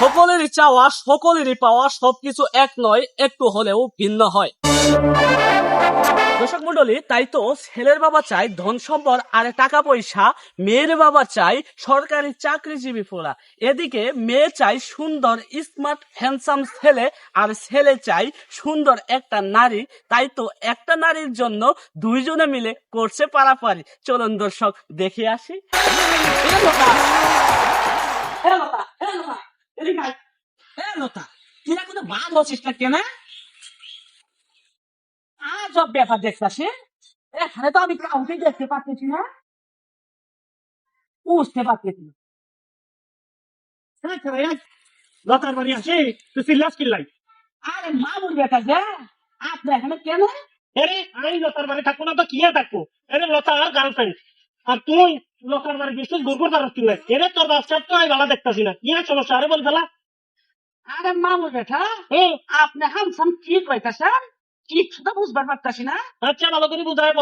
সকলেরই চাওয়া, সকলেরই পাওয়া, সবকিছু এক নয়, একটু হলেও ভিন্ন হয়। দর্শক মন্ডলী তাই তো ছেলের বাবা চাই, ধন সম্পদ আর টাকা পয়সা, মেয়ের বাবা চাই, সরকারি চাকরিজীবী এদিকে মেয়ে চাই সুন্দর স্মার্ট হ্যান্ডসাম ছেলে, আর ছেলে চাই সুন্দর একটা নারী। তাই তো একটা নারীর জন্য দুইজনে মিলে করছে পারাপারি। চলুন দর্শক, দেখে আসি এ লোকা, এ লোকা, এ লোকা, এদিকে আয়। এ লোকা, তুই না কোনো আজব ব্যাপার দেখতাছি। এখানে তো আমি কাউকে দেখতে পাচ্ছি না। বুঝতে পারতেছি না। লতার বাড়ি আসে তুই চিল্লাস কিল্লাই আরে মামুর বেটা যে, আপনি এখানে কেন? আরে, আমি লতার বাড়ি থাকব না তো, কি থাকব? আরে লতা, আর গার্লফ্রেন্ড আর তুই লতার বাড়ি গেছিস পারস কিল্লাই এরে তোর ব্যবসা তো আমি ভালো দেখতাছি না। কি সমস্যা? আরে বল আরে মামু বেটা আপনি হামসাম কি কইতাছেন? কিছু তো বুঝবার পারতাছি না? আচ্ছা ভালো করে বুঝাইব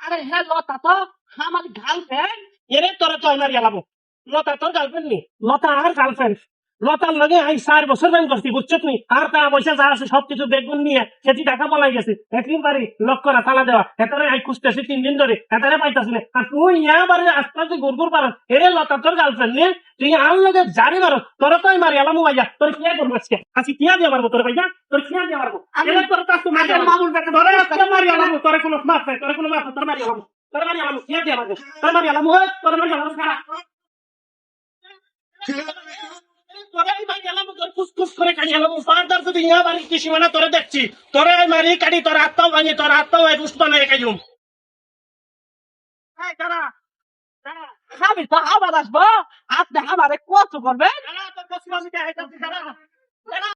আরে হ্যাঁ লতা তো আমার গার্লফ্রেন্ড এরে তোরা আমার গেলাবো লতা তোর গার্লফ্রেন্ড নি? লতা আর গার্লফ্রেন্ড লতার লগে আমি চার বছর ব্যায়াম করছি বুঝছ তুমি? আর টাকা পয়সা যা আছে সবকিছু বেগুন নিয়ে সেটি টাকা পলাই গেছে। একদিন বাড়ি লক করা তালা দেওয়া এতারে আই খুঁজতেছি তিন দিন ধরে এতারে পাইতাছি না আর তুই ইয়া বারে আস্তে আস্তে গুড়গুড় পারো এরে লতা তোর গার্লফ্রেন্ড নিয়ে তুই আর লগে জারি মারো তোর তো আমি মারি আলামু ভাইয়া তোর কিয়া করব আজকে? আজকে কিয়া দিয়ে মারবো তোর ভাইয়া তোর কিয়া দিয়ে মারবো আমি- এরে তোর কাছে মারি আরে আলামু। মামুর বেটা তোরে আজকে মারি আলামু তোরে কোনো মাফ নাই তোরে কোনো মাফ তোর মারি আলামু তোর মারি আলামু কিয়া দিয়ে মারবো তোর মারি আলামু তোর মারি আলামু খারাপ তোরে এই মারি আলামু তোর কুসকুস করে কাটি আলামু ফাদার যদি বাড়ি কি সীমানা তোরে দেখছি। তোরে মারি কাটি তোর আত্মাও ভাঙি তোর আত্মাও এই রুষ্ট বানাই কাইম দাঁড়া। আমি তো আবার আসব। আপনি আমারে কত করবেন। দাঁড়া তোর দাঁড়া।